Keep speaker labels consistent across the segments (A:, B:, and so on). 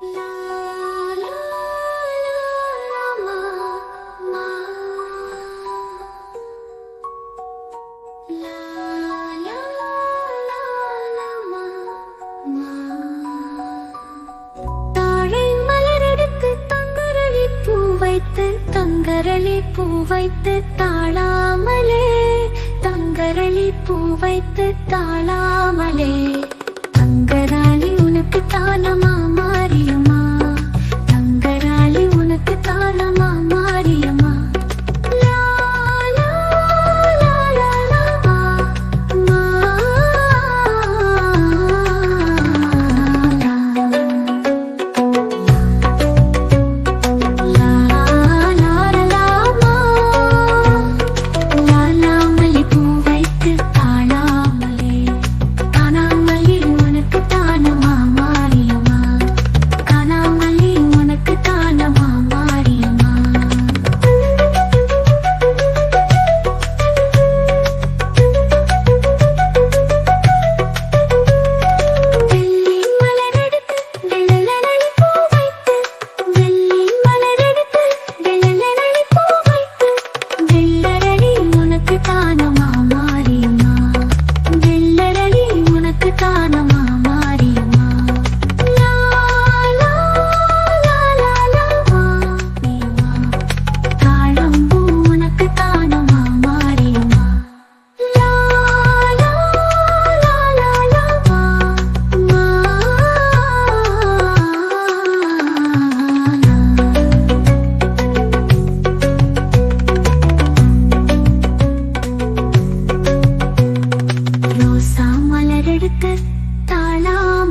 A: தங்கரளி பூ வைத்து தங்கரளி பூ வைத்து தாழாமலே தங்கரளி பூ வைத்து தாழாமலே தங்கராளி உனக்கு தானமா?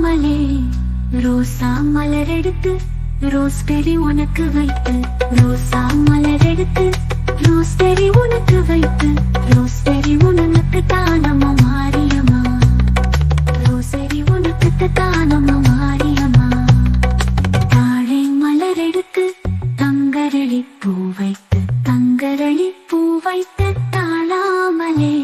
A: ரோசாமலே ரோசா மலரெடுத்து ரோஸ் பெரி உனக்கு வைத்து ரோசா மலரெடுத்து ரோஸ் பெரி உனக்கு வைத்து ரோஸ் பெரி உனக்கு தானம்மா மாரியம்மா. ரோஸ் பெரி உனக்கு தானம்மா மாரியம்மா. தாழை மலரெடுத்து தங்கரளி பூ வைத்து தங்கரளி பூ வைத்து தாழாமலே